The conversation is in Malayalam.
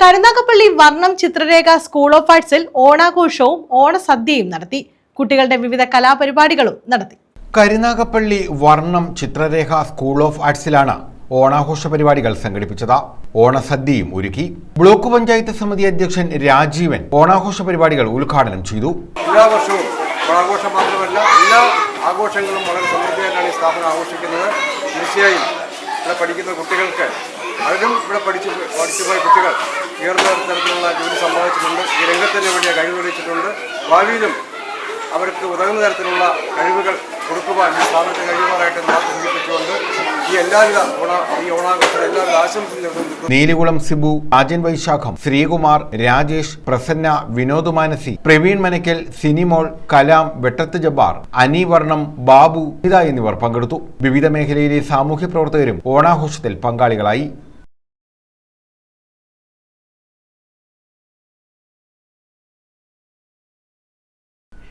കരുനാഗപ്പള്ളി വർണം ചിത്രരേഖ സ്കൂൾ ഓഫ് ആർട്സിൽ ഓണാഘോഷവും ഓണസദ്യയും നടത്തി. കുട്ടികളുടെ വിവിധ കലാപരിപാടികളും നടത്തി. കരുനാഗപ്പള്ളി വർണം ചിത്രരേഖ സ്കൂൾ ഓഫ് ആർട്സിലാണ് ഓണാഘോഷ പരിപാടികൾ സംഘടിപ്പിച്ചത്. ഓണസദ്യയും ഒരുക്കി. ബ്ലോക്ക് പഞ്ചായത്ത് സമിതി അധ്യക്ഷൻ രാജീവൻ ഓണാഘോഷ പരിപാടികൾ ഉദ്ഘാടനം ചെയ്തു. എല്ലാ വർഷവും ഓണാഘോഷം മാത്രമല്ല എല്ലാ ആഘോഷങ്ങളും വളരെ സമൃദ്ധിയായിട്ടാണ് ഈ സ്ഥാപനം ആഘോഷിക്കുന്നത്. തീർച്ചയായും ഇവിടെ പഠിക്കുന്ന കുട്ടികൾക്ക് അവരും ഇവിടെ പഠിച്ചു പഠിച്ചു പോയ കുട്ടികൾ ഉയർന്ന തരത്തിലുള്ള ജോലി സമ്പാദിച്ചിട്ടുണ്ട്. ഈ രംഗത്തിന് വലിയ കഴിവ് തെളിയിച്ചിട്ടുണ്ട്. ഭാവിയിലും അവർക്ക് ഉതകുന്ന തരത്തിലുള്ള കഴിവുകൾ കൊടുക്കുവാൻ ഈ സ്ഥാപനത്തെ കഴിയുമാറായിട്ട് നാം ഈ എല്ലാവിധ ഓണ ഈ ഓണാഘോഷത്തിന് എല്ലാവിധ ആശംസയും നീലികുളം സിബു അജിൻ വൈശാഖം ശ്രീകുമാർ രാജേഷ് പ്രസന്ന വിനോദ് മാനസി പ്രവീൺ മനക്കൽ സിനിമോൾ കലാം വെട്ടത്ത് ജബ്ബാർ അനി വർണം ബാബു എന്നിവർ പങ്കെടുത്തു. വിവിധ മേഖലയിലെ സാമൂഹ്യ പ്രവർത്തകരും ഓണാഘോഷത്തിൽ പങ്കാളികളായി.